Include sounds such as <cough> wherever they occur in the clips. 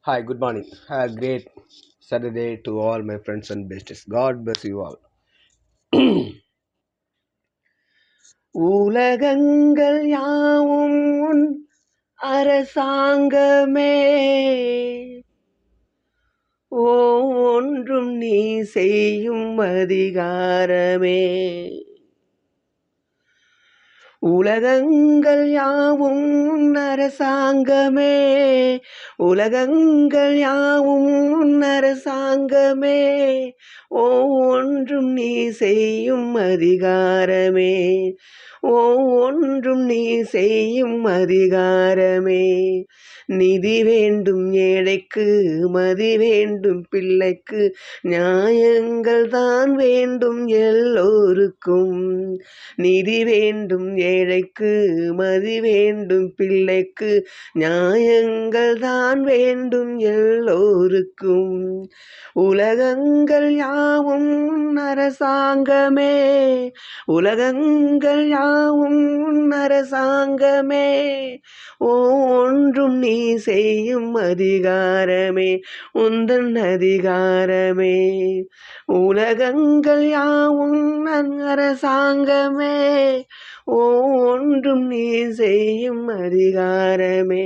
Hi, good morning. Have a great Saturday to all my friends and besties. God bless you all. <clears throat> உலகங்கள் யாவும் உன் அரசாங்கமே ஒன்றும் நீ செய்யும் அதிகாரமே உலகங்கள் யாவும் அரசாங்கமே உலகங்கள் யாவும் அரசாங்கமே ஒவ்வொன்றும் நீ செய்யும் அதிகாரமே. ஒவ்வொன்றும் நீ செய்யும் அதிகாரமே. நிதி வேண்டும் ஏழைக்கு மதி வேண்டும் பிள்ளைக்கு நியாயங்கள் தான் வேண்டும் எல்லோருக்கும். நிதி வேண்டும் ஏ ஏழைக்கு மதி வேண்டும் பிள்ளைக்கு நியாயங்கள் தான் வேண்டும் எல்லோருக்கும். உலகங்கள் யாவும் அரசாங்கமே உலகங்கள் யாவும் அரசாங்கமே ஒன்றும் நீ செய்யும் அதிகாரமே உந்தன் அதிகாரமே. உலகங்கள் யாவும் நன் அரசாங்கமே ஓ ஒன்றும் நீ செய்யும் அதிகாரமே.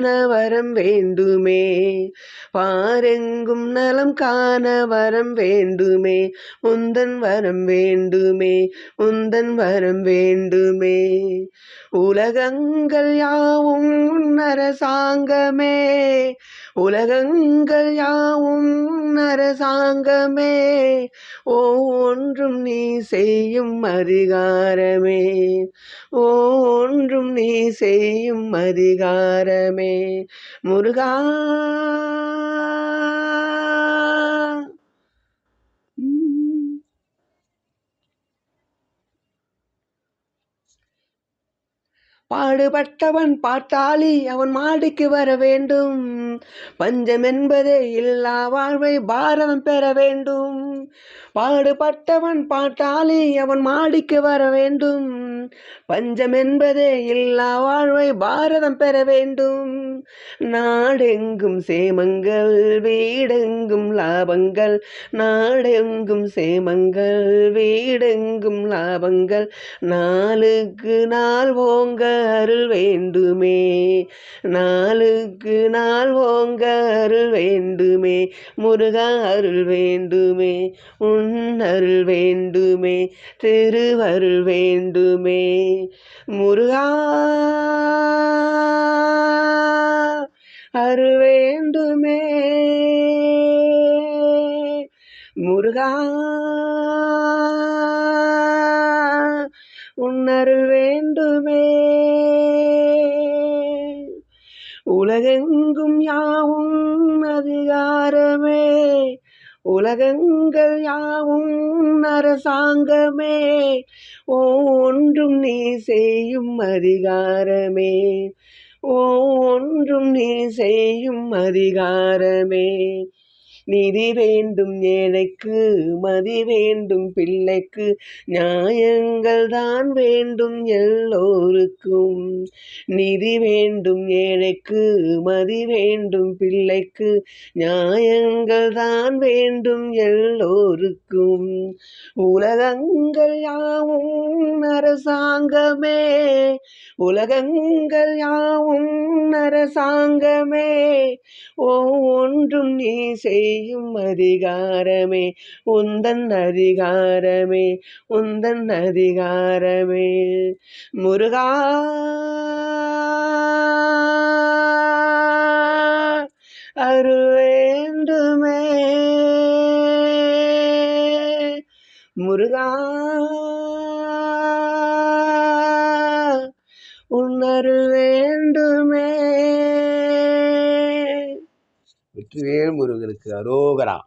காண வரம் வேண்டுமே. பாரெங்கும் நலம் காண வரம் வேண்டுமே. உந்தன் வரம் வேண்டுமே. உந்தன் வரம் வேண்டுமே. உலகங்கள் யாவும் அரசாங்கமே உலகங்கள் யாவும் உன் அரசாங்கமே. ஒன்றும் நீ செய்யும் அதிகாரமே. ஒன்றும் நீ செய்யும் அதிகாரமே. முருகா பாடுபட்டவன் பாட்டாளி அவன் மாடிக்கு வர வேண்டும். பஞ்சம் என்பதே இல்லா வாழ்வை பாரதம் பெற வேண்டும். பாடுபட்டவன் பாட்டாளி அவன் மாடிக்கு வர வேண்டும். பஞ்சம் என்பதே இல்லா வாழ்வை பாரதம் பெற வேண்டும். நாடெங்கும் சேமங்கள் வீடெங்கும் லாபங்கள் நாடெங்கும் சேமங்கள் வீடெங்கும் லாபங்கள் நாளுக்கு நாள் ஓங்க அருள் வேண்டுமே. நாளுக்கு நாள் ஓங்க அருள் வேண்டுமே. முருகா அருள் வேண்டுமே. உன் அருள் வேண்டுமே. திருவருள் வேண்டுமே. முருகா. அருவேண்டுமே முருகா. உன்னருள் வேண்டுமே உலகெங்கும் யாவும் அதிகாரமே. உலகங்கள் யாவும் அரசாங்கமே ஒன்றும் நீ செய்யும் அதிகாரமே ஒன்றும் நீ செய்யும் அதிகாரமே. நிதி வேண்டும் ஏழைக்கு மதி வேண்டும் பிள்ளைக்கு நியாயங்கள் தான் வேண்டும் எல்லோருக்கும். நிதி வேண்டும் ஏழைக்கு மதி வேண்டும் பிள்ளைக்கு நியாயங்கள் தான் வேண்டும் எல்லோருக்கும். உலகங்கள் யாவும் அரசாங்கமே உலகங்கள் யாவும் அரசாங்கமே ஒன்றும் நீ செய்யும் அதிகாரமே. உந்தன் அதிகாரமே உந்தன் அதிகாரமே. முருகா! அருள் வேண்டுமே முருகா! உணரு வேண்டுமே. வெற்றிவேல் முருகனுக்கு அரோகரா.